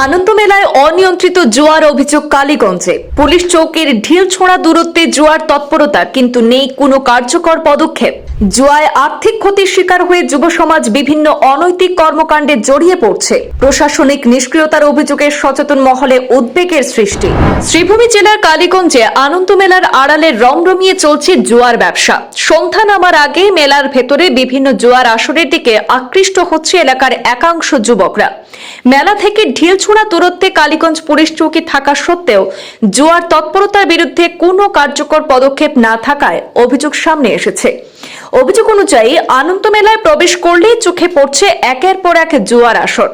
আনন্দ মেলায় অনিয়ন্ত্রিত জোয়ার অভিযোগ কালীগঞ্জে। পুলিশ চৌকির ঢিল ছোঁড়া দূরত্বে জোয়ার তৎপরতা কিন্তু নেই কোনো কার্যকর পদক্ষেপ। জোয়ায় আর্থিক ক্ষতির শিকার হয়ে যুব সমাজ বিভিন্ন অনৈতিক কর্মকাণ্ডে জড়িয়ে পড়ছে। প্রশাসনিক নিষ্ক্রিয়তার অভিযোগে সচেতন মহলে উদ্বেগের সৃষ্টি। শ্রীভূমি জেলার কালীগঞ্জে আনন্দ মেলার আড়ালে রমরমিয়ে চলছে জোয়ার ব্যবসা। সন্ধ্যা নামার আগে মেলার ভেতরে বিভিন্ন জোয়ার আসরের দিকে আকৃষ্ট হচ্ছে এলাকার একাংশ যুবকরা। মেলা থেকে ঢিলছোড়া দূরত্বে কালীগঞ্জ পুলিশ চৌকি থাকা সত্ত্বেও জোয়ার তৎপরতার বিরুদ্ধে কোনো কার্যকর পদক্ষেপ না থাকায় অভিযোগ সামনে এসেছে। অভিযোগ অনুযায়ী আনন্দ মেলায় প্রবেশ করলেই চোখে পড়ছে একের পর এক জোয়ার আসর।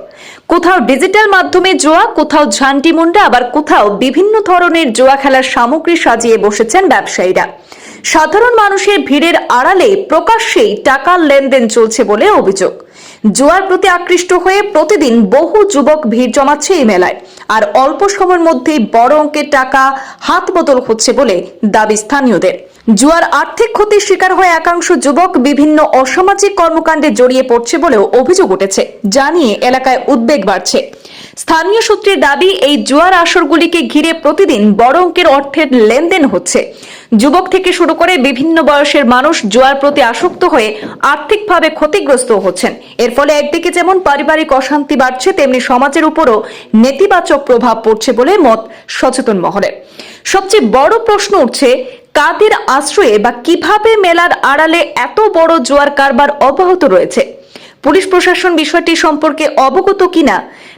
কোথাও ডিজিটাল মাধ্যমে জোয়া, কোথাও ঝান্টি মুন্ডা, আবার কোথাও বিভিন্ন ধরনের জোয়া খেলার সামগ্রী সাজিয়ে বসেছেন ব্যবসায়ীরা। সাধারণ মানুষের ভিড়ের আড়ালে প্রকাশ্যেই টাকার লেনদেন চলছে বলে অভিযোগ। জোয়ার প্রতি আকৃষ্ট হয়ে প্রতিদিন বহু যুবক ভিড় জমাচ্ছে এই মেলায়। আর অল্প সময়ের মধ্যেই বড় অঙ্কের টাকা হাত বদল হচ্ছে বলে দাবি স্থানীয়দের। জুয়ার আর্থিক ক্ষতির শিকার হয়ে একাংশ যুবক বিভিন্ন অসামাজিক কর্মকাণ্ডে জড়িয়ে পড়ছে বলেও অভিযোগ উঠেছে। জানিয়ে এলাকায় উদ্বেগ বাড়ছে। স্থানীয় সূত্রের দাবি, এই জুয়ার আসরগুলিকে ঘিরে প্রতিদিন বড় অঙ্কের অর্থের লেনদেন হচ্ছে। যুবক থেকে শুরু করে বিভিন্ন বয়সের মানুষ জুয়ার প্রতি আসক্ত হয়ে আর্থিকভাবে ক্ষতিগ্রস্ত হচ্ছেন। এর ফলে একদিকে যেমন পারিবারিক অশান্তি বাড়ছে, তেমনি সমাজের উপরও নেতিবাচক প্রভাব পড়ছে বলে মত সচেতন মহলের সবচেয়ে বড় প্রশ্ন উঠছে, কাদের আশ্রয়ে বা কীভাবে মেলার আড়ালে এত বড় জোয়ার কারবার অব্যাহত রয়েছে? পুলিশ প্রশাসন বিষয়টি সম্পর্কে অবগত কিনা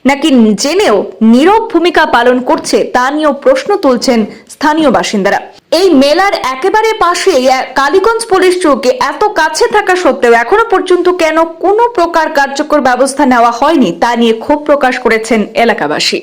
নাকি জেনেও নীরব ভূমিকা পালন করছে তা নিয়েও প্রশ্ন তুলছেন স্থানীয় বাসিন্দারা। এই মেলার একেবারে পাশে কালীগঞ্জ পুলিশ চৌকে এত কাছে থাকা সত্ত্বেও এখনও পর্যন্ত কেন কোনো প্রকার কার্যকর ব্যবস্থা নেওয়া হয়নি তা নিয়ে ক্ষোভ প্রকাশ করেছেন এলাকাবাসী।